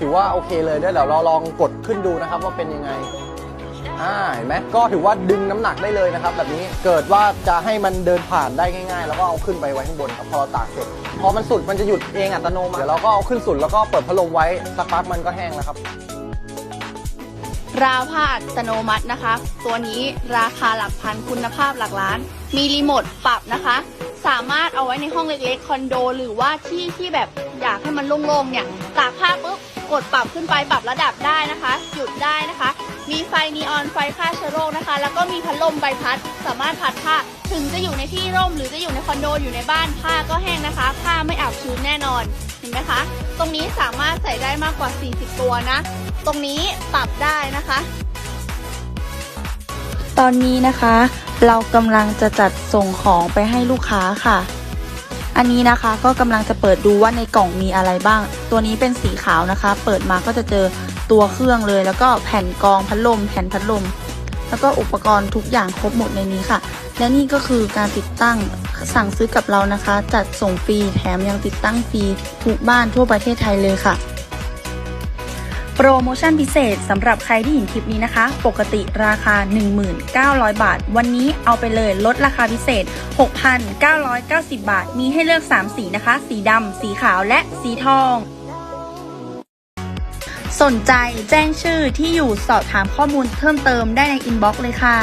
ถือว่าโอเคเลยเดี๋ยวเราลองกดขึ้นดูนะครับว่าเป็นยังไงอ่าเห็นไหมก็ถือว่าดึงน้ำหนักได้เลยนะครับ แบบนี้เกิดว่าจะให้มันเดินผ่านได้ง่ายๆ แล้วก็เอาขึ้นไปไว้ข้างบนครับพอเราตากเสร็จพอมันสุดมันจะหยุดเองอัตโนมัติเดี๋ยวเราก็เอาขึ้นสุดแล้วก็เปิดพัดลมไว้สักพักมันก็แห้งแล้วครับ ราวผ้าอัตโนมัตินะคะ ตัวนี้ราคาหลักพันคุณภาพหลักล้าน มีรีโมทปรับนะคะ สามารถเอาไว้ในห้องเล็กๆคอนโด หรือว่าที่ที่แบบอยากให้มันโล่งๆเนี่ยตากผ้าปุ๊บ กดปรับขึ้นไปปรับระดับได้นะคะ หยุดได้นะคะ มีไฟนีออนไฟฆ่าเชื้อโรคนะคะ แล้วก็มีพัดลมใบพัด สามารถพัดผ้าถึงจะอยู่ในที่ร่ม หรือจะอยู่ในคอนโดอยู่ในบ้านผ้าก็แห้งนะคะผ้าไม่อับชื้นแน่นอนเห็นไหมคะ ตรงนี้สามารถใส่ได้มากกว่า 40 ตัวนะ ตรงนี้ปรับได้นะคะ ตอนนี้นะคะ เรากำลังจะจัดส่งของไปให้ลูกค้าค่ะ อันนี้นะคะก็กำลังจะเปิดดูว่าในกล่องมีอะไรบ้าง ตัวนี้เป็นสีขาวนะคะ เปิดมาก็จะเจอตัวเครื่องเลย แล้วก็แผ่นกองพัดลม แผ่นพัดลม แล้วก็อุปกรณ์ทุกอย่างครบหมดในนี้ค่ะ และนี่ก็คือการติดตั้งสั่งซื้อกับเรานะคะ จัดส่งฟรีแถมยังติดตั้งฟรีทุกบ้านทั่วประเทศไทยเลยค่ะ โปรโมชั่นพิเศษสำหรับใครที่เห็นคลิปนี้นะคะ ปกติราคา 1,900 บาท วันนี้เอาไปเลยลดราคาพิเศษ 6,990 บาท มีให้เลือก 3 สีนะคะ สีดำ สีขาวและสีทอง สนใจแจ้งชื่อที่อยู่สอบถามข้อมูลเพิ่มเติมได้ในอินบ็อกซ์เลยค่ะ